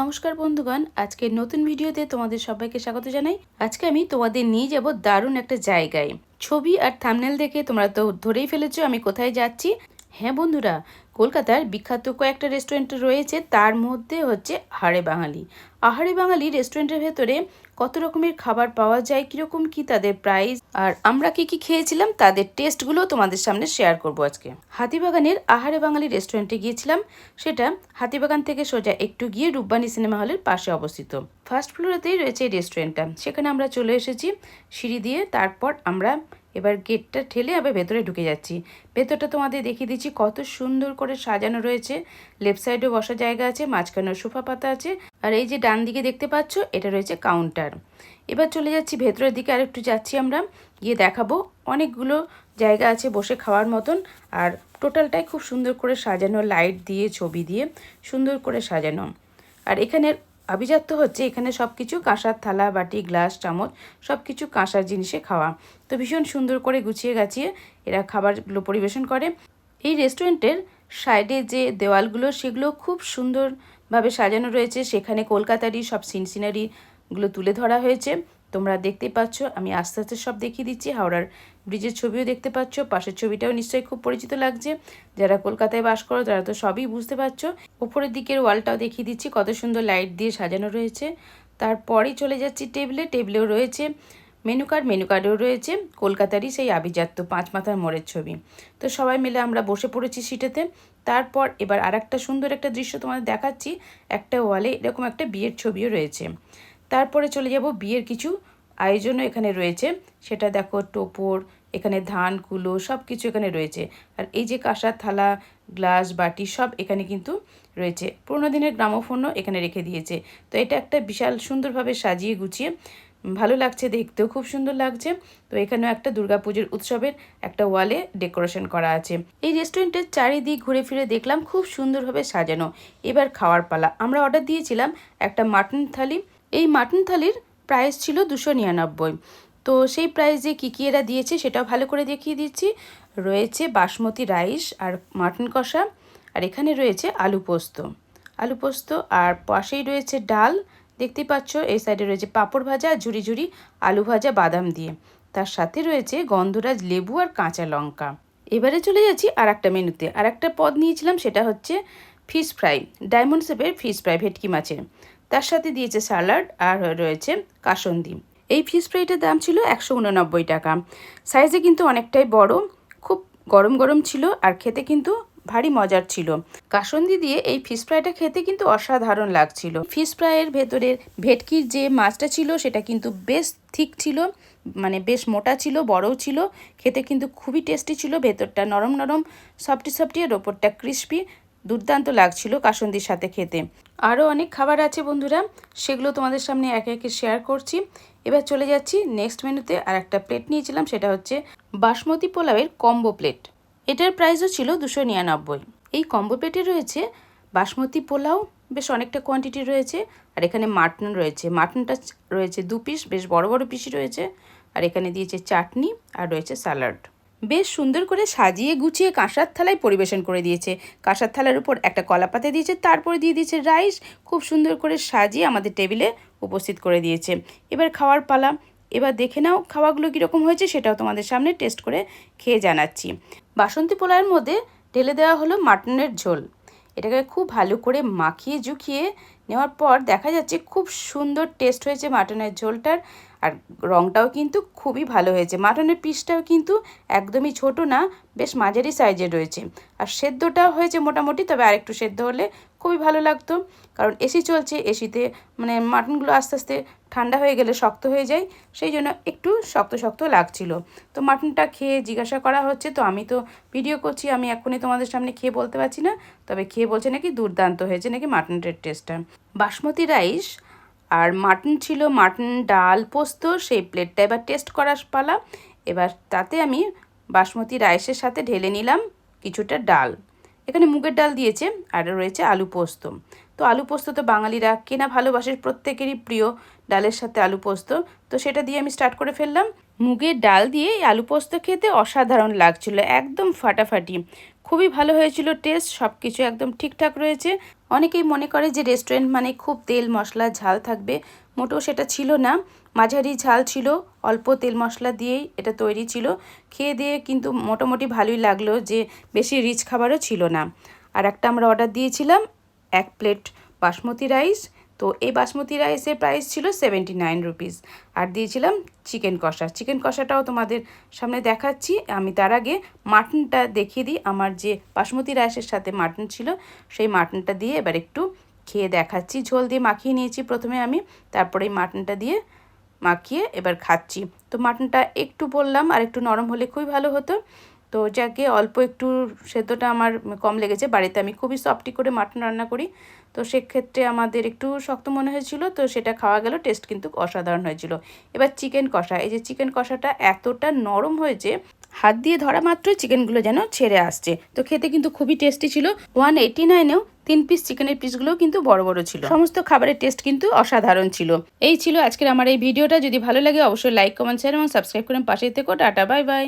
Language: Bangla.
নমস্কার বন্ধুগণ আজকে নতুন ভিডিওতে তোমাদের সবাইকে স্বাগত জানাই। আজকে আমি তোমাদের নিয়ে যাব দারুণ একটা জায়গায়। ছবি আর থামনেল দেখে তোমরা তো ধরেই ফেলেছো আমি কোথায় যাচ্ছি। হ্যাঁ বন্ধুরা কলকাতার বিখ্যাত কয়েকটা রেস্টুরেন্ট রয়েছে, তার মধ্যে হচ্ছে আহারে বাঙালি। আহারে বাঙালি রেস্টুরেন্টের ভেতরে কত রকমের খাবার পাওয়া যায়, কীরকম কি তাদের প্রাইস আর আমরা কি কি খেয়েছিলাম, তাদের টেস্টগুলো তোমাদের সামনে শেয়ার করব আজকে। হাতিবাগানের আহারে বাঙালি রেস্টুরেন্টে গিয়েছিলাম, সেটা হাতিবাগান থেকে সোজা একটু গিয়ে রূপবাণী সিনেমা হলের পাশে অবস্থিত। ফার্স্ট ফ্লোরেতেই রয়েছে এই রেস্টুরেন্টটা সেখানে আমরা চলে এসেছি, সিঁড়ি দিয়ে তারপর আমরা এবার গেটটা ঠেলে আবার ভেতরে ঢুকে যাচ্ছি। ভেতরটা তোমাদের দেখিয়ে দিচ্ছি কত সুন্দর করে সাজানো রয়েছে। লেফট সাইডে বসার জায়গা আছে মাঝখানে সোফা পাতা আছে। আর এই যে ডান দিকে দেখতে পাচ্ছ, এটা রয়েছে কাউন্টার। এবার চলে যাচ্ছি, ভেতরের দিকে আর একটু যাচ্ছি আমরা। গিয়ে দেখাবো, অনেকগুলো জায়গা আছে বসে খাওয়ার মতন। আর টোটালটাই খুব সুন্দর করে সাজানো, লাইট দিয়ে, ছবি দিয়ে সুন্দর করে সাজানো। আর এখানের আভিজাত্য হচ্ছে, এখানে সব কিছু কাঁসার থালা, বাটি, গ্লাস, চামচ সব কিছু কাঁসার জিনিসে খাওয়া। তো ভীষণ সুন্দর করে গুছিয়ে গাছিয়ে এরা খাবারগুলো পরিবেশন করে। এই রেস্টুরেন্টের সাইডে যে দেওয়ালগুলো, সেগুলো খুব সুন্দরভাবে সাজানো রয়েছে। সেখানে কলকাতারই সব সিন সিনারিগুলো তুলে ধরা হয়েছে। তোমরা দেখতেই পাচ্ছ, আমি আস্তে আস্তে সব দেখিয়ে দিচ্ছি। হাওড়ার ব্রিজের ছবিও দেখতে পাচ্ছ, পাশের ছবিটাও নিশ্চয়ই খুব পরিচিত লাগছে। যারা কলকাতায় বাস করো, তারা তো সবই বুঝতে পারছ। ওপরের দিকের ওয়ালটাও দেখিয়ে দিচ্ছি, কত সুন্দর লাইট দিয়ে সাজানো রয়েছে। তারপরেই চলে যাচ্ছি টেবিলে। টেবিলেও রয়েছে মেনু কার্ড, মেনু কার্ডেও রয়েছে। কলকাতারই সেই আভিজাত্য পাঁচ মাথার মোড়ের ছবি। তো সবাই মিলে আমরা বসে পড়েছি সিটেতে। তারপর এবার আর একটা সুন্দর একটা দৃশ্য তোমাদের দেখাচ্ছি। একটা ওয়ালে এরকম একটা বিয়ের ছবিও রয়েছে। তারপরে চলে যাব বিয়ের কিছু আয়োজনও এখানে রয়েছে। সেটা দেখো টোপর, এখানে ধান কুলো সব কিছু এখানে রয়েছে। আর এই যে কাঁসার থালা, গ্লাস, বাটি সব এখানে কিন্তু রয়েছে। পুরোনো দিনের গ্রামোফোনও এখানে রেখে দিয়েছে। তো এটা একটা বিশাল সুন্দরভাবে সাজিয়ে গুছিয়ে ভালো লাগছে দেখতেও খুব সুন্দর লাগছে। তো এখানেও একটা দুর্গাপুজোর উৎসবের একটা ওয়ালে ডেকোরেশন করা আছে। এই রেস্টুরেন্টের চারিদিক ঘুরে ফিরে দেখলাম খুব সুন্দরভাবে সাজানো। এবার খাওয়ার পালা। আমরা অর্ডার দিয়েছিলাম একটা মাটন থালি। এই মাটন থালির প্রাইস ছিল দুশো নিরানব্বই। তো সেই প্রাইসে কী কী এরা দিয়েছে সেটাও ভালো করে দেখিয়ে দিচ্ছি। রয়েছে বাসমতি রাইস আর মাটন কষা। আর এখানে রয়েছে আলু পোস্ত। আলু পোস্ত আর পাশেই রয়েছে ডাল। দেখতেই পাচ্ছ, এই সাইডে রয়েছে পাঁপড় ভাজা ঝুড়ি ঝুড়ি আলু ভাজা, বাদাম দিয়ে। তার সাথে রয়েছে গন্ধরাজ লেবু আর কাঁচা লঙ্কা। এবারে চলে যাচ্ছি আর একটা মেনুতে। আর একটা পদ নিয়েছিলাম, সেটা হচ্ছে ফিশ ফ্রাই ডায়মন্ড শেপের ফিশ ফ্রাই ভেটকি মাছের। তার সাথে দিয়েছে স্যালাড আর রয়েছে কাসন্দি। এই ফিশ ফ্রাইটার দাম ছিল একশো উননব্বই টাকা। সাইজে কিন্তু অনেকটাই বড়, খুব গরম গরম ছিল আর খেতে কিন্তু ভারী মজার ছিল। কাসন্দি দিয়ে এই ফিশ ফ্রাইটা খেতে কিন্তু অসাধারণ লাগছিল। ফিশ ফ্রাইয়ের ভেতরের ভেটকির যে মাছটা ছিল, সেটা কিন্তু বেশ ঠিক ছিল মানে বেশ মোটা ছিল, বড়ও ছিল, খেতে কিন্তু খুবই টেস্টি ছিল। ভেতরটা নরম নরম সফটি সফটি আর ওপরটা ক্রিস্পি দুর্দান্ত লাগছিল কাসন্দির সাথে খেতে। আরও অনেক খাবার আছে বন্ধুরা, সেগুলো তোমাদের সামনে একে একে শেয়ার করছি। এবার চলে যাচ্ছি নেক্সট মেনুতে আর একটা প্লেট নিয়েছিলাম, সেটা হচ্ছে বাসমতি পোলাওয়ের কম্বো প্লেট এটার প্রাইসও ছিল দুশো নিরানব্বই। এই কম্বো পেটে রয়েছে, বাসমতি পোলাও, বেশ অনেকটা কোয়ান্টিটি রয়েছে, আর এখানে মাটন রয়েছে। মাটনটা রয়েছে দু পিস বেশ বড় বড় পিসই রয়েছে, আর এখানে দিয়েছে চাটনি আর রয়েছে স্যালাড বেশ সুন্দর করে সাজিয়ে গুছিয়ে কাঁসার থালায় পরিবেশন করে দিয়েছে। কাঁসার থালার উপর একটা কলা পাতা দিয়েছে, তারপরে দিয়ে দিয়েছে রাইস খুব সুন্দর করে সাজিয়ে আমাদের টেবিলে উপস্থিত করে দিয়েছে। এবার খাওয়ার পালা এবার দেখে নাও খাওয়াগুলো কীরকম হয়েছে, সেটাও তোমাদের সামনে টেস্ট করে খেয়ে জানাচ্ছি। বাসন্তী পোলাওয়ের মধ্যে ঢেলে দেওয়া হলো মাটনের ঝোল। এটাকে খুব ভালো করে মাখিয়ে জুখিয়ে নেওয়ার পর দেখা যাচ্ছে খুব সুন্দর টেস্ট হয়েছে মাটনের ঝোলটার। আর রঙটাও কিন্তু খুবই ভালো হয়েছে। মাটনের পিসটাও কিন্তু একদমই ছোট না, বেশ মাঝারি সাইজের রয়েছে। আর সেদ্ধটাও হয়েছে মোটামুটি, তবে আরেকটু সেদ্ধ হলে খুবই ভালো লাগতো। কারণ এসি চলছে, এসিতে মানে মাটনগুলো আস্তে আস্তে ঠান্ডা হয়ে গেলে শক্ত হয়ে যায়, সেই জন্য একটু শক্ত শক্ত লাগছিল। তো মাটনটা খেয়ে জিজ্ঞাসা করা হচ্ছে, তো আমি তো ভিডিও করছি, আমি এখনই তোমাদের সামনে খেয়ে বলতে পারছি না, তবে খেয়ে বলছে নাকি দুর্দান্ত হয়েছে নাকি মাটনের টেস্টটা বাসমতি রাইস আর মাটন ছিল মাটন ডাল পোস্ত, সেই প্লেটটা এবার টেস্ট করার পালা। এবার তাতে আমি বাসমতি রাইসের সাথে ঢেলে নিলাম কিছুটা ডাল। এখানে মুগের ডাল দিয়েছে আর রয়েছে আলু পোস্ত। তো আলু পোস্ত তো বাঙালিরা কেনা ভালোবাসে, প্রত্যেকেরই প্রিয় ডালের সাথে আলু পোস্ত। তো সেটা দিয়ে আমি স্টার্ট করে ফেললাম। মুগের ডাল দিয়ে আলু পোস্ত খেতে অসাধারণ লাগছিল, একদম ফাটাফাটি। খুবই ভালো হয়েছিল টেস্ট সব কিছু একদম ঠিকঠাক রয়েছে। অনেকেই মনে করে যে রেস্টুরেন্ট মানে খুব তেল মশলা, ঝাল থাকবে, মোটেও সেটা ছিল না। মাঝারি ঝাল ছিল, অল্প তেল মশলা দিয়েই এটা তৈরি ছিল। খেয়ে দিয়ে কিন্তু মোটামুটি ভালোই লাগল যে বেশি রিচ খাবারও ছিল না। আর একটা আমরা অর্ডার দিয়েছিলাম, এক প্লেট বাসমতি রাইস তো এই বাসমতি রাইসের প্রাইস ছিল সেভেন্টি নাইন রুপিস আর দিয়েছিলাম চিকেন কষা। চিকেন কষাটাও তোমাদের সামনে দেখাচ্ছি। আমি তার আগে মাটনটা দেখিয়ে দিই। আমার যে বাসমতি রাইসের সাথে মাটন ছিল, সেই মাটনটা দিয়ে এবার একটু খেয়ে দেখাচ্ছি। ঝোল দিয়ে মাখিয়ে নিয়েছি প্রথমে আমি, তারপরে এই মাটনটা দিয়ে মাখিয়ে এবার খাচ্ছি। তো মাটনটা একটু বললাম, আর একটু নরম হলে খুবই ভালো হতো। তো যাকে অল্প একটু সেদ্ধটা আমার কম লেগেছে, বাড়িতে আমি খুবই সফটি করে মাটন রান্না করি। তো সেক্ষেত্রে আমাদের একটু শক্ত মনে হয়েছিল, তো সেটা খাওয়া গেল, টেস্ট কিন্তু অসাধারণ হয়েছিল। এবার চিকেন কষা, এই যে চিকেন কষাটা এতটা নরম হয়েছে হাত দিয়ে ধরা মাত্রই চিকেনগুলো যেন ছেড়ে আসছে। তো খেতে কিন্তু খুবই টেস্টি ছিল ওয়ান এইটি নাইনেও তিন পিস চিকেনের পিসগুলো কিন্তু বড় বড় ছিল। সমস্ত খাবারের টেস্ট কিন্তু অসাধারণ ছিল। এই ছিল আজকের আমার এই ভিডিওটা, যদি ভালো লাগে অবশ্যই লাইক কমেন্ট শেয়ার এবং সাবস্ক্রাইব করে পাশে থেকো, টাটা বাই বাই